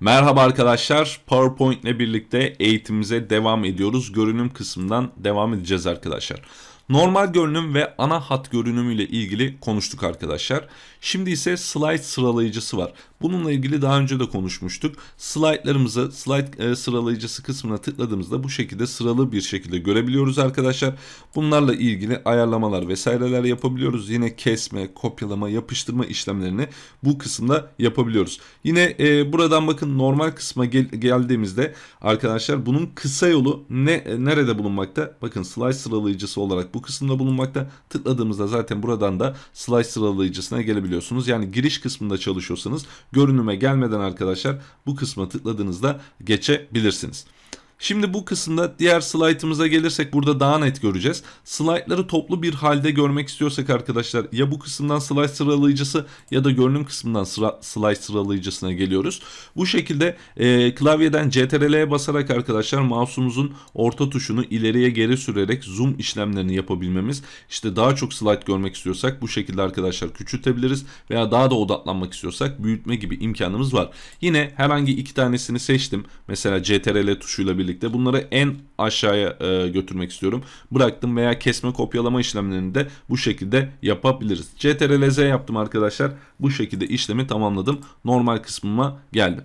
Merhaba arkadaşlar. PowerPoint ile birlikte eğitimimize devam ediyoruz. Görünüm kısmından devam edeceğiz arkadaşlar. Normal görünüm ve ana hat görünümü ile ilgili konuştuk arkadaşlar. Şimdi ise slide sıralayıcısı var. Bununla ilgili daha önce de konuşmuştuk. Slide'larımızı slide sıralayıcısı kısmına tıkladığımızda bu şekilde sıralı bir şekilde görebiliyoruz arkadaşlar. Bunlarla ilgili ayarlamalar vesaireler yapabiliyoruz. Yine kesme, kopyalama, yapıştırma işlemlerini bu kısımda yapabiliyoruz. Yine e, buradan bakın normal kısma gel- geldiğimizde arkadaşlar bunun kısa yolu ne e, nerede bulunmakta? Bakın slide sıralayıcısı olarak bu kısımda bulunmakta. Tıkladığımızda zaten buradan da slide sıralayıcısına gelebiliyorsunuz. Yani giriş kısmında çalışıyorsanız görünüme gelmeden arkadaşlar bu kısma tıkladığınızda geçebilirsiniz. Şimdi bu kısımda diğer slaytımıza gelirsek burada daha net göreceğiz. Slaytları toplu bir halde görmek istiyorsak arkadaşlar ya bu kısımdan slide sıralayıcısı ya da görünüm kısmından sıra, slide sıralayıcısına geliyoruz. Bu şekilde e, klavyeden CTRL'ye basarak arkadaşlar mouse'umuzun orta tuşunu ileriye geri sürerek zoom işlemlerini yapabilmemiz. İşte daha çok slide görmek istiyorsak bu şekilde arkadaşlar küçültebiliriz veya daha da odaklanmak istiyorsak büyütme gibi imkanımız var. Yine herhangi iki tanesini seçtim. Mesela CTRL tuşuyla birlikte bunları en aşağıya e, götürmek istiyorum. Bıraktım veya kesme kopyalama işlemlerini de bu şekilde yapabiliriz. CTRL Z yaptım arkadaşlar. Bu şekilde işlemi tamamladım. Normal kısmıma geldim.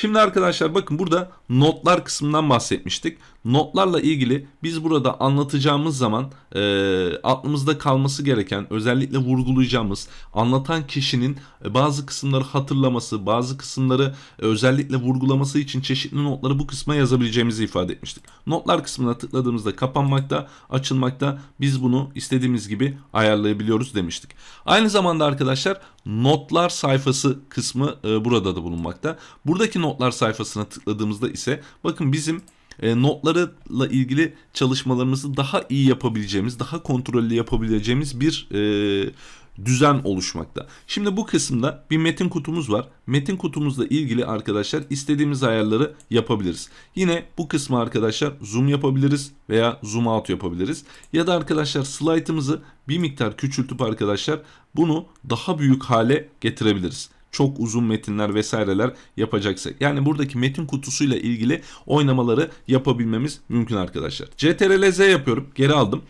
Şimdi arkadaşlar bakın burada notlar kısmından bahsetmiştik. Notlarla ilgili biz burada anlatacağımız zaman e, aklımızda kalması gereken özellikle vurgulayacağımız anlatan kişinin e, bazı kısımları hatırlaması, bazı kısımları e, özellikle vurgulaması için çeşitli notları bu kısma yazabileceğimizi ifade etmiştik. Notlar kısmına tıkladığımızda kapanmakta, açılmakta biz bunu istediğimiz gibi ayarlayabiliyoruz demiştik. Aynı zamanda arkadaşlar notlar sayfası kısmı e, burada da bulunmakta. Buradaki notlar sayfasına tıkladığımızda ise bakın bizim e, notlarla ilgili çalışmalarımızı daha iyi yapabileceğimiz, daha kontrollü yapabileceğimiz bir e, düzen oluşmakta. Şimdi bu kısımda bir metin kutumuz var. Metin kutumuzla ilgili arkadaşlar istediğimiz ayarları yapabiliriz. Yine bu kısmı arkadaşlar zoom yapabiliriz veya zoom out yapabiliriz. Ya da arkadaşlar slaytımızı bir miktar küçültüp arkadaşlar bunu daha büyük hale getirebiliriz çok uzun metinler vesaireler yapacaksak. Yani buradaki metin kutusuyla ilgili oynamaları yapabilmemiz mümkün arkadaşlar. CTRL Z yapıyorum. Geri aldım.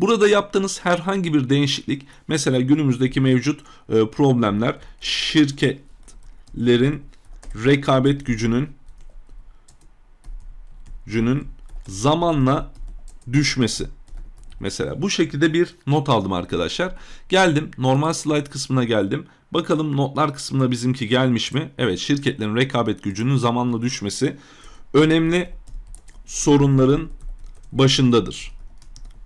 Burada yaptığınız herhangi bir değişiklik mesela günümüzdeki mevcut e, problemler şirketlerin rekabet gücünün gücünün zamanla düşmesi. Mesela bu şekilde bir not aldım arkadaşlar. Geldim normal slide kısmına geldim. Bakalım notlar kısmına bizimki gelmiş mi? Evet şirketlerin rekabet gücünün zamanla düşmesi önemli sorunların başındadır.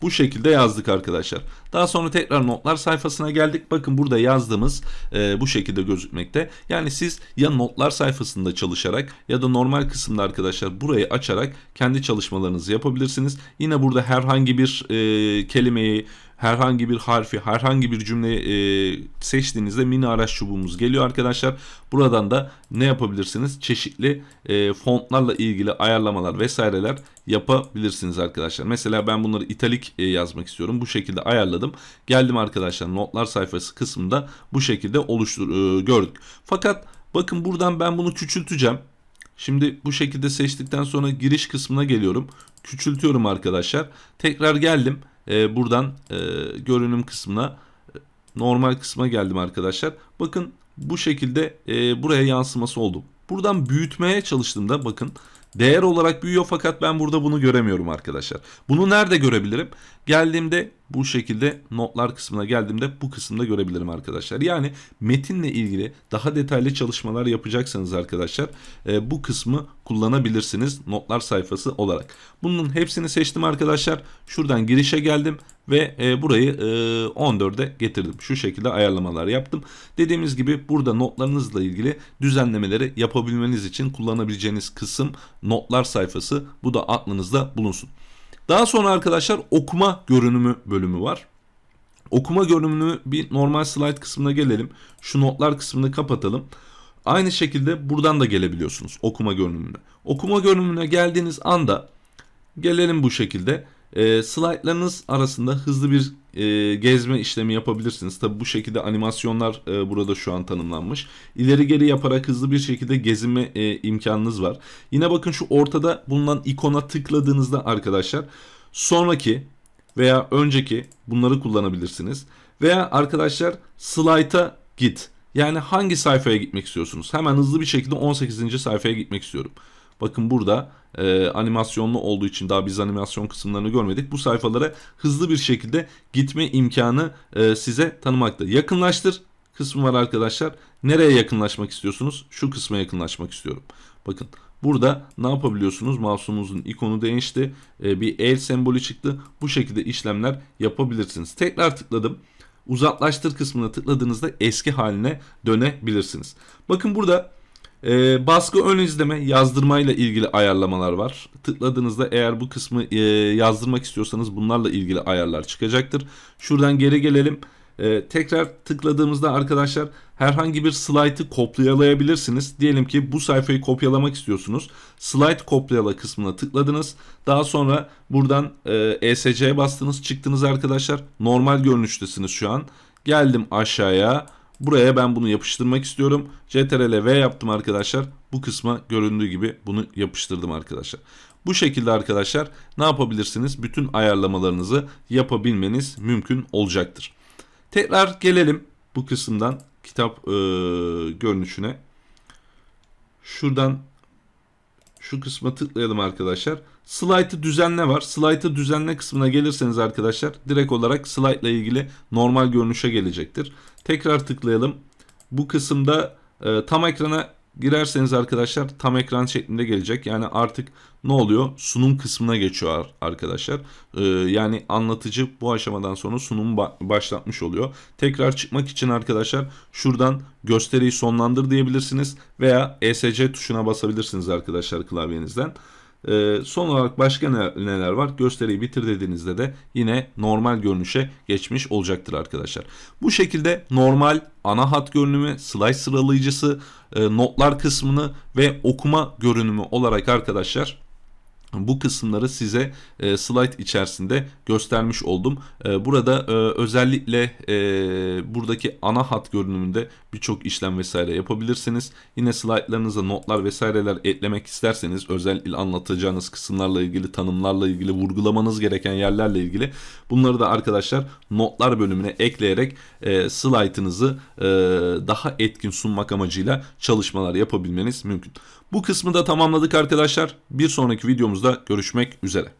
Bu şekilde yazdık arkadaşlar. Daha sonra tekrar notlar sayfasına geldik. Bakın burada yazdığımız e, bu şekilde gözükmekte. Yani siz ya notlar sayfasında çalışarak ya da normal kısımda arkadaşlar burayı açarak kendi çalışmalarınızı yapabilirsiniz. Yine burada herhangi bir e, kelimeyi herhangi bir harfi, herhangi bir cümleyi e, seçtiğinizde mini araç çubuğumuz geliyor arkadaşlar. Buradan da ne yapabilirsiniz? Çeşitli e, fontlarla ilgili ayarlamalar vesaireler yapabilirsiniz arkadaşlar. Mesela ben bunları italik e, yazmak istiyorum. Bu şekilde ayarladım. Geldim arkadaşlar notlar sayfası kısmında bu şekilde oluştur e, gördük. Fakat bakın buradan ben bunu küçülteceğim. Şimdi bu şekilde seçtikten sonra giriş kısmına geliyorum. Küçültüyorum arkadaşlar. Tekrar geldim. Ee, buradan e, görünüm kısmına normal kısma geldim arkadaşlar. Bakın bu şekilde e, buraya yansıması oldu. Buradan büyütmeye çalıştığımda bakın değer olarak büyüyor fakat ben burada bunu göremiyorum arkadaşlar. Bunu nerede görebilirim? Geldiğimde bu şekilde notlar kısmına geldiğimde bu kısımda görebilirim arkadaşlar. Yani metinle ilgili daha detaylı çalışmalar yapacaksanız arkadaşlar e, bu kısmı kullanabilirsiniz notlar sayfası olarak. Bunun hepsini seçtim arkadaşlar. Şuradan girişe geldim ve e, burayı e, 14'e getirdim. Şu şekilde ayarlamalar yaptım. Dediğimiz gibi burada notlarınızla ilgili düzenlemeleri yapabilmeniz için kullanabileceğiniz kısım notlar sayfası. Bu da aklınızda bulunsun. Daha sonra arkadaşlar okuma görünümü bölümü var. Okuma görünümünü bir normal slide kısmına gelelim. Şu notlar kısmını kapatalım. Aynı şekilde buradan da gelebiliyorsunuz okuma görünümüne. Okuma görünümüne geldiğiniz anda gelelim bu şekilde. E, slaytlarınız arasında hızlı bir e, gezme işlemi yapabilirsiniz. Tabi bu şekilde animasyonlar e, burada şu an tanımlanmış. İleri geri yaparak hızlı bir şekilde gezinme e, imkanınız var. Yine bakın şu ortada bulunan ikona tıkladığınızda arkadaşlar sonraki veya önceki bunları kullanabilirsiniz. Veya arkadaşlar slayta git. Yani hangi sayfaya gitmek istiyorsunuz? Hemen hızlı bir şekilde 18. sayfaya gitmek istiyorum. Bakın burada e, animasyonlu olduğu için daha biz animasyon kısımlarını görmedik. Bu sayfalara hızlı bir şekilde gitme imkanı e, size tanımakta. Yakınlaştır kısmı var arkadaşlar. Nereye yakınlaşmak istiyorsunuz? Şu kısma yakınlaşmak istiyorum. Bakın burada ne yapabiliyorsunuz? Mouse'unuzun ikonu değişti. E, bir el sembolü çıktı. Bu şekilde işlemler yapabilirsiniz. Tekrar tıkladım. Uzaklaştır kısmına tıkladığınızda eski haline dönebilirsiniz. Bakın burada e, baskı ön izleme yazdırmayla ilgili ayarlamalar var. Tıkladığınızda eğer bu kısmı e, yazdırmak istiyorsanız bunlarla ilgili ayarlar çıkacaktır. Şuradan geri gelelim. E, tekrar tıkladığımızda arkadaşlar herhangi bir slaytı kopyalayabilirsiniz. Diyelim ki bu sayfayı kopyalamak istiyorsunuz. Slide kopyala kısmına tıkladınız. Daha sonra buradan e, ESC'ye bastınız çıktınız arkadaşlar. Normal görünüştesiniz şu an. Geldim aşağıya. Buraya ben bunu yapıştırmak istiyorum. CTRL V yaptım arkadaşlar. Bu kısma göründüğü gibi bunu yapıştırdım arkadaşlar. Bu şekilde arkadaşlar ne yapabilirsiniz? Bütün ayarlamalarınızı yapabilmeniz mümkün olacaktır. Tekrar gelelim bu kısımdan kitap e, görünüşüne. Şuradan şu kısma tıklayalım arkadaşlar. Slide'ı düzenle var. Slide'ı düzenle kısmına gelirseniz arkadaşlar direkt olarak slide ile ilgili normal görünüşe gelecektir. Tekrar tıklayalım. Bu kısımda e, tam ekrana girerseniz arkadaşlar tam ekran şeklinde gelecek. Yani artık ne oluyor? Sunum kısmına geçiyor arkadaşlar. E, yani anlatıcı bu aşamadan sonra sunumu ba- başlatmış oluyor. Tekrar çıkmak için arkadaşlar şuradan gösteriyi sonlandır diyebilirsiniz veya ESC tuşuna basabilirsiniz arkadaşlar klavyenizden. Ee, son olarak başka ne- neler var? Gösteriyi bitir dediğinizde de yine normal görünüşe geçmiş olacaktır arkadaşlar. Bu şekilde normal ana hat görünümü, slide sıralayıcısı, e, notlar kısmını ve okuma görünümü olarak arkadaşlar bu kısımları size e, slide içerisinde göstermiş oldum. E, burada e, özellikle e, buradaki ana hat görünümünde birçok işlem vesaire yapabilirsiniz. Yine slaytlarınıza notlar vesaireler eklemek isterseniz özellikle anlatacağınız kısımlarla ilgili tanımlarla ilgili vurgulamanız gereken yerlerle ilgili bunları da arkadaşlar notlar bölümüne ekleyerek e, slaytınızı e, daha etkin sunmak amacıyla çalışmalar yapabilmeniz mümkün. Bu kısmı da tamamladık arkadaşlar. Bir sonraki videomuzda görüşmek üzere.